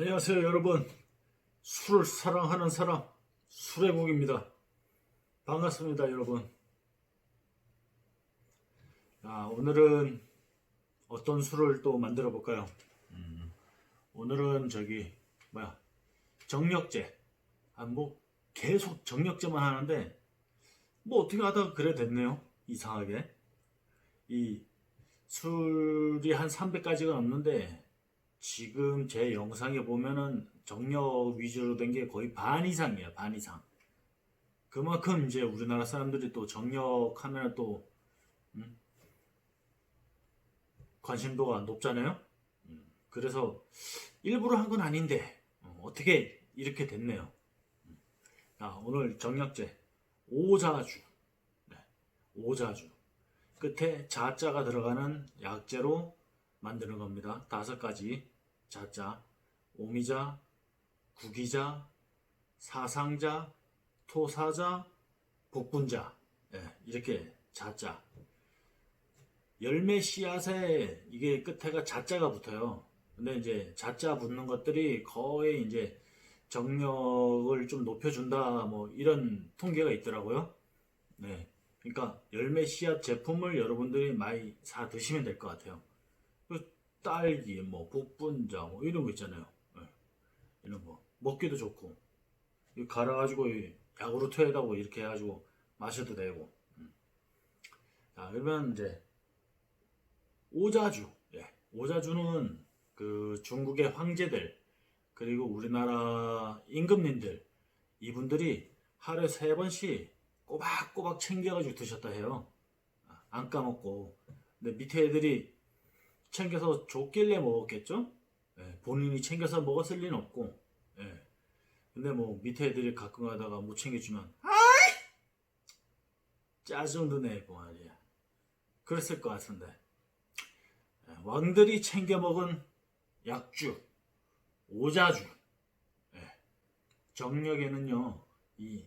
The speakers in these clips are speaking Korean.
안녕하세요 여러분. 술을 사랑하는 사람 술의국입니다. 반갑습니다 여러분. 아, 오늘은 어떤 술을 또 만들어 볼까요? 음, 오늘은 저기 뭐야 정력제. 아, 뭐 계속 정력제만 하는데 뭐 어떻게 하다가 그래 됐네요 이상하게. 이 술이 한 300가지가 넘는데 지금 제 영상에 보면은 정력 위주로 된 게 거의 반 이상이에요, 반 이상. 그만큼 이제 우리나라 사람들이 또 정력하면 또 음? 관심도가 높잖아요. 음, 그래서 일부러 한 건 아닌데 어, 떻게 이렇게 됐네요. 음. 자, 오늘 정력제 오자주, 네, 오자주 끝에 자자가 들어가는 약재로 만드는 겁니다. 다섯 가지 자자, 오미자, 구기자, 사상자, 토사자, 복분자 예, 이렇게 자자. 열매 씨앗에 이게 끝에가 자자가 붙어요. 근데 이제 자자 붙는 것들이 거의 이제 정력을 좀 높여준다 뭐 이런 통계가 있더라고요. 네. 그러니까 열매 씨앗 제품을 여러분들이 많이 사 드시면 될 것 같아요. 그 딸기, 뭐 복분자, 뭐 이런 거 있잖아요. 예. 이런 거 먹기도 좋고 갈아가지고 이 야구르트에다가 이렇게 해가지고 마셔도 되고. 음. 자 그러면 이제 오자주, 예. 오자주는 그 중국의 황제들 그리고 우리나라 임금님들 이분들이 하루에 세 번씩 꼬박꼬박 챙겨가지고 드셨다 해요. 아, 안 까먹고. 근데 밑에 애들이 챙겨서 줬길래 먹었겠죠? 예, 본인이 챙겨서 먹었을 리는 없고. 예. 근데 뭐 밑에 애들이 가끔 가다가 못 챙겨주면 아이! 짜증도 내고 말이야. 그랬을 것 같은데. 예, 왕들이 챙겨 먹은 약주, 오자주. 예. 정력에는요, 이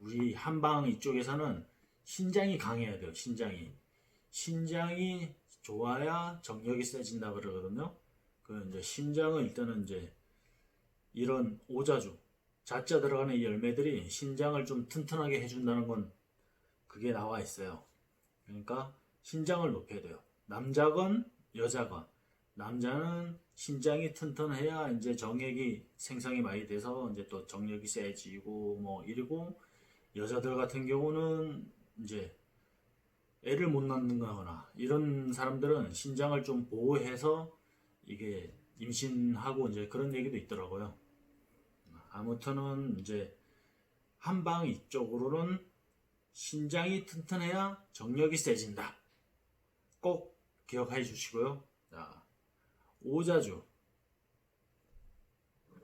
우리 한방 이쪽에서는 신장이 강해야 돼요. 신장이. 신장이 좋아야 정력이 세진다 그러거든요. 그 이제 신장은 일단은 이제 이런 오자주 자자 들어가는 이 열매들이 신장을 좀 튼튼하게 해준다는 건 그게 나와 있어요. 그러니까 신장을 높여야 돼요. 남자건 여자건 남자는 신장이 튼튼해야 이제 정액이 생성이 많이 돼서 이제 또 정력이 세지고 뭐 이러고 여자들 같은 경우는 이제 애를 못 낳는다거나 이런 사람들은 신장을 좀 보호해서 이게 임신하고 이제 그런 얘기도 있더라고요. 아무튼은 이제 한방 이쪽으로는 신장이 튼튼해야 정력이 세진다. 꼭 기억해 주시고요. 자, 오자주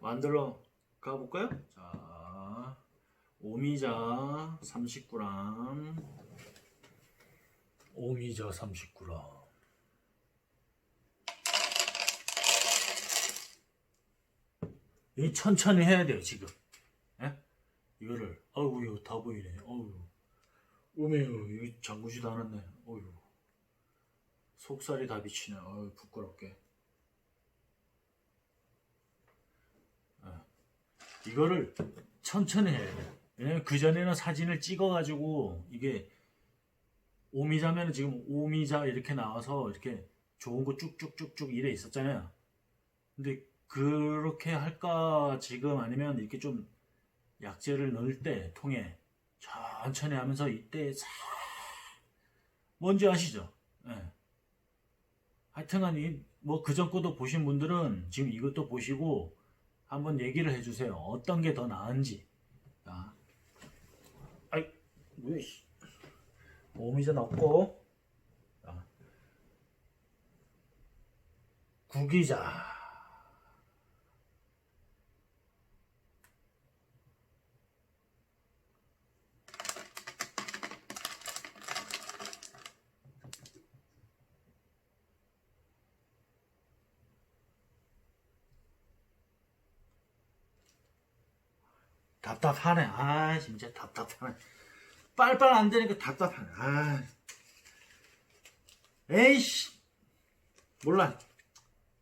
만들어 가볼까요? 자, 오미자 30g 오미자 30g 이 천천히 해야 돼요 지금. 예? 이거를. 어우 이거 다 보이네. 어우 오메요 이거 잠그지도 않았네. 어우 속살이 다 비치네. 어우 부끄럽게. 예. 이거를 천천히 해야 돼요 왜냐면 그전에는 사진을 찍어가지고 이게 오미자면 지금 오미자 이렇게 나와서 이렇게 좋은 거 쭉쭉쭉쭉 이래 있었잖아요. 근데 그렇게 할까 지금 아니면 이렇게 좀 약재를 넣을 때 통에 천천히 하면서 이때 싹 뭔지 아시죠? 예. 하여튼간 뭐 그 전 거도 보신 분들은 지금 이것도 보시고 한번 얘기를 해주세요. 어떤 게 더 나은지. 자. 아이, 왜, 씨. 오미자 넣고. 자, 구기자. 답답하네. 아 진짜 답답하네 빨빨 안 되니까 답답하네. 아. 에이씨. 몰라.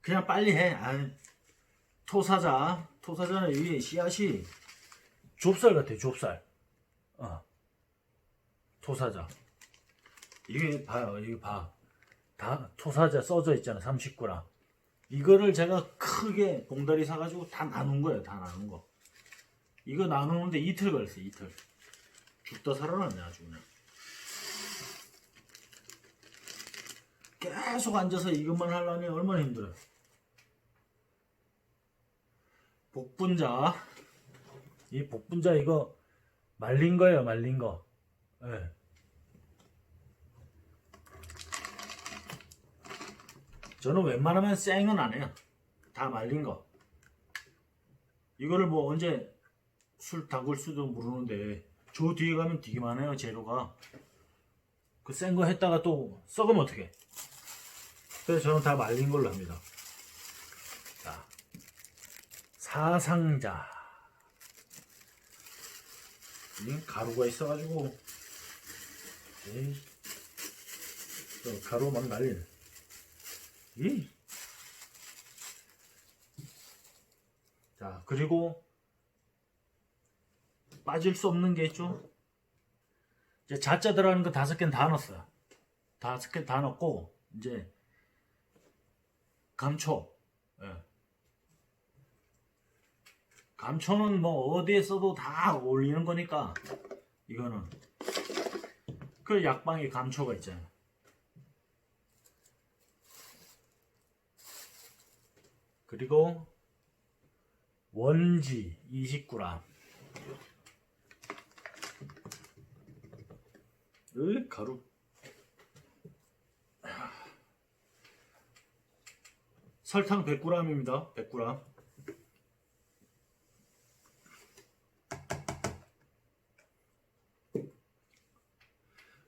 그냥 빨리 해. 아. 토사자. 토사자는 이 씨앗이 좁쌀 같아요, 좁쌀. 어. 토사자. 이게 봐요, 이거 봐. 다 토사자 써져 있잖아, 39랑. 이거를 제가 크게 봉다리 사가지고 다 나눈 거예요, 다 나눈 거. 이거 나누는데 이틀 걸렸어요, 이틀. 죽다 살아났네, 아주 그냥. 계속 앉아서 이것만 하려니 얼마나 힘들어요. 복분자. 이 복분자 이거 말린 거예요, 말린 거. 예. 저는 웬만하면 생은 안 해요. 다 말린 거. 이거를 뭐 언제 술 담글 수도 모르는데 저 뒤에 가면 되게 많아요, 재료가. 그 센 거 했다가 또 썩으면 어떡해. 그래서 저는 다 말린 걸로 합니다. 자, 사상자. 이 가루가 있어가지고, 에이, 저 가루 막 날리네. 이. 자, 그리고 빠질 수 없는 게 있죠. 이제 자자 들어가는 거 다섯 개는 다 넣었어요. 다섯 개 다 넣고, 이제 감초. 예. 감초는 뭐 어디에 써도 다 어울리는 거니까 이거는 그 약방에 감초가 있잖아요. 그리고 원지 29g. 으 가루. 설탕 100g입니다. 100g.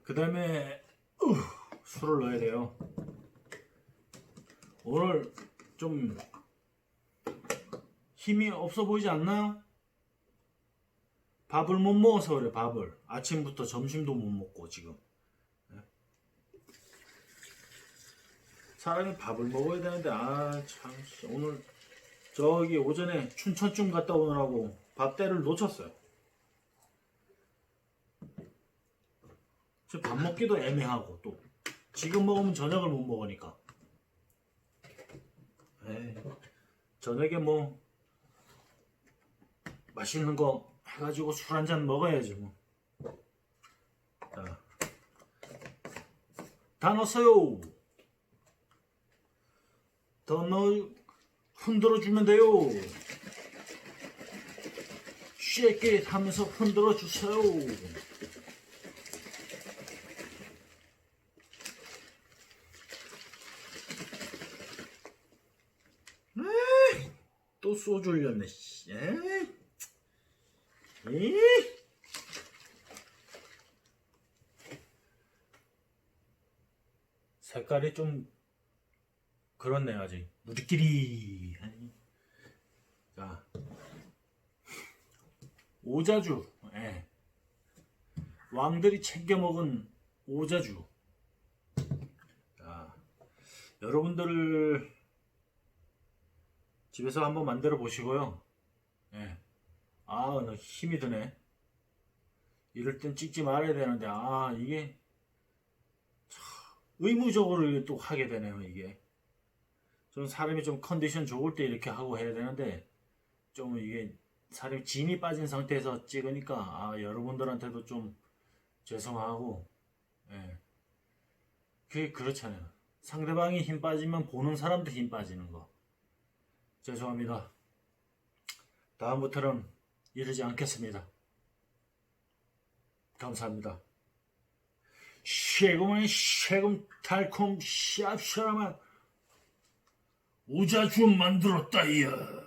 그 다음에 술을 넣어야 돼요. 오늘 좀 힘이 없어 보이지 않나요? 밥을 못 먹어서 그래 밥을. 아침부터 점심도 못 먹고 지금. 예? 사람이 밥을 먹어야 되는데 아 참 오늘 저기 오전에 춘천쯤 갔다 오느라고 밥 때를 놓쳤어요. 지금 밥 먹기도 애매하고 또. 지금 먹으면 저녁을 못 먹으니까. 에이, 저녁에 뭐 맛있는 거 해가지고 술 한 잔 먹어야지 뭐. 자, 다 넣었어요. 더 넣어 흔들어 주면 돼요. 쉽게 하면서 흔들어 주세요. 또 소주 흘렸네. 씨. 에이. 색깔이 좀 그렇네 아직. 우리끼리. 자. 오자주. 예. 왕들이 챙겨 먹은 오자주. 자. 여러분들 집에서 한번 만들어 보시고요. 예. 아, 나 힘이 드네. 이럴 땐 찍지 말아야 되는데, 아, 이게, 참, 의무적으로 또 하게 되네요, 이게. 좀 사람이 좀 컨디션 좋을 때 이렇게 하고 해야 되는데, 좀 이게, 사람이 진이 빠진 상태에서 찍으니까, 아, 여러분들한테도 좀 죄송하고, 예. 그게 그렇잖아요. 상대방이 힘 빠지면 보는 사람도 힘 빠지는 거. 죄송합니다. 다음부터는 이러지 않겠습니다. 감사합니다. 세금은 세금 달콤 시합시라만 우자주 만들었다 이야.